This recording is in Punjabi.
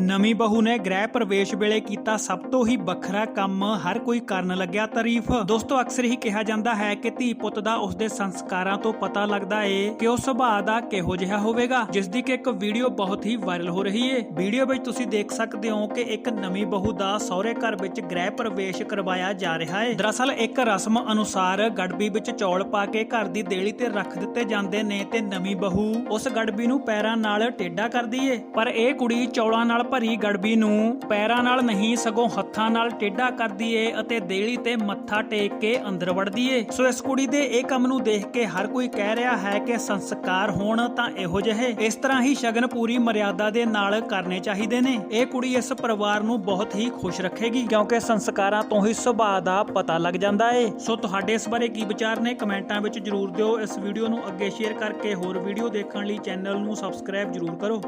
ਨਵੀਂ ਬਹੂ ਨੇ ਗ੍ਰਹਿ ਪ੍ਰਵੇਸ਼ ਵੇਲੇ ਕੀਤਾ ਸਭ ਤੋਂ ਹੀ ਵੱਖਰਾ ਕੰਮ, ਹਰ ਕੋਈ ਕਰਨ ਲੱਗਿਆ ਤਾਰੀਫ। ਦੋਸਤੋ, ਅਕਸਰ ਹੀ ਕਿਹਾ ਜਾਂਦਾ ਹੈ ਕਿ ਧੀ ਪੁੱਤ ਦਾ ਉਸਦੇ ਸੰਸਕਾਰਾਂ ਤੋਂ ਪਤਾ ਲੱਗਦਾ ਏ ਕਿ ਉਹ ਸੁਭਾਅ ਦਾ ਕਿਹੋ ਜਿਹਾ ਹੋਵੇਗਾ, ਜਿਸ ਦੀ ਕਿ ਇੱਕ ਵੀਡੀਓ ਬਹੁਤ ਹੀ ਵਾਇਰਲ ਹੋ ਰਹੀ ਏ। ਵੀਡੀਓ ਵਿੱਚ ਤੁਸੀਂ ਦੇਖ ਸਕਦੇ ਹੋ ਕਿ ਇੱਕ ਨਵੀਂ ਬਹੂ ਦਾ ਸਹੁਰੇ ਘਰ ਵਿੱਚ ਗ੍ਰਹਿ ਪ੍ਰਵੇਸ਼ ਕਰਵਾਇਆ ਜਾ ਰਿਹਾ ਏ। ਦਰਅਸਲ, ਇੱਕ ਰਸਮ ਅਨੁਸਾਰ ਗੜਬੀ ਵਿੱਚ ਚੌਲ ਪਾ ਕੇ ਘਰ ਦੀ ਦੇਲੀ ਤੇ ਰੱਖ ਦਿੱਤੇ ਜਾਂਦੇ ਨੇ ਤੇ ਨਵੀਂ ਬਹੂ ਉਸ ਗੜਬੀ ਨੂੰ ਪੈਰਾਂ ਨਾਲ ਟੇਢਾ ਕਰਦੀ ਏ। ਪਰ ਇਹ ਕੁੜੀ ਚੌਲਾਂ ਨਾਲ ਭਰੀ ਗੜਬੀ ਨੂੰ ਪੈਰਾਂ ਨਾਲ ਨਹੀਂ, ਸਗੋਂ ਹੱਥਾਂ ਨਾਲ ਟੇਢਾ ਕਰਦੀ ਏ ਅਤੇ ਦੇਲੀ ਤੇ ਮੱਥਾ ਟੇਕ ਕੇ ਅੰਦਰ ਵੜਦੀ ਏ ਸੋ ਇਸ ਕੁੜੀ ਦੇ ਇਹ ਕੰਮ ਨੂੰ ਦੇਖ ਕੇ ਹਰ ਕੋਈ ਕਹਿ ਰਿਹਾ ਹੈ ਕਿ ਸੰਸਕਾਰ ਹੋਣ ਤਾਂ ਇਹੋ ਜਿਹੇ। ਇਸ ਤਰ੍ਹਾਂ ਹੀ ਸ਼ਗਨ ਪੂਰੀ ਮਰਿਆਦਾ ਦੇ ਨਾਲ ਕਰਨੇ ਚਾਹੀਦੇ ਨੇ। ਇਹ ਕੁੜੀ ਇਸ ਪਰਿਵਾਰ ਨੂੰ ਬਹੁਤ ਹੀ ਖੁਸ਼ ਰੱਖੇਗੀ, ਕਿਉਂਕਿ ਸੰਸਕਾਰਾਂ ਤੋਂ ਹੀ ਸੁਭਾਅ ਦਾ ਪਤਾ ਲੱਗ ਜਾਂਦਾ ਏ। ਸੋ ਤੁਹਾਡੇ ਇਸ ਬਾਰੇ ਕੀ ਵਿਚਾਰ ਨੇ? ਕਮੈਂਟਾਂ ਵਿੱਚ ਜਰੂਰ ਦਿਓ। ਇਸ ਵੀਡੀਓ ਨੂੰ ਅੱਗੇ ਸ਼ੇਅਰ ਕਰਕੇ ਹੋਰ ਵੀਡੀਓ ਦੇਖਣ ਲਈ ਚੈਨਲ ਨੂੰ ਸਬਸਕ੍ਰਾਈਬ ਜਰੂਰ ਕਰੋ।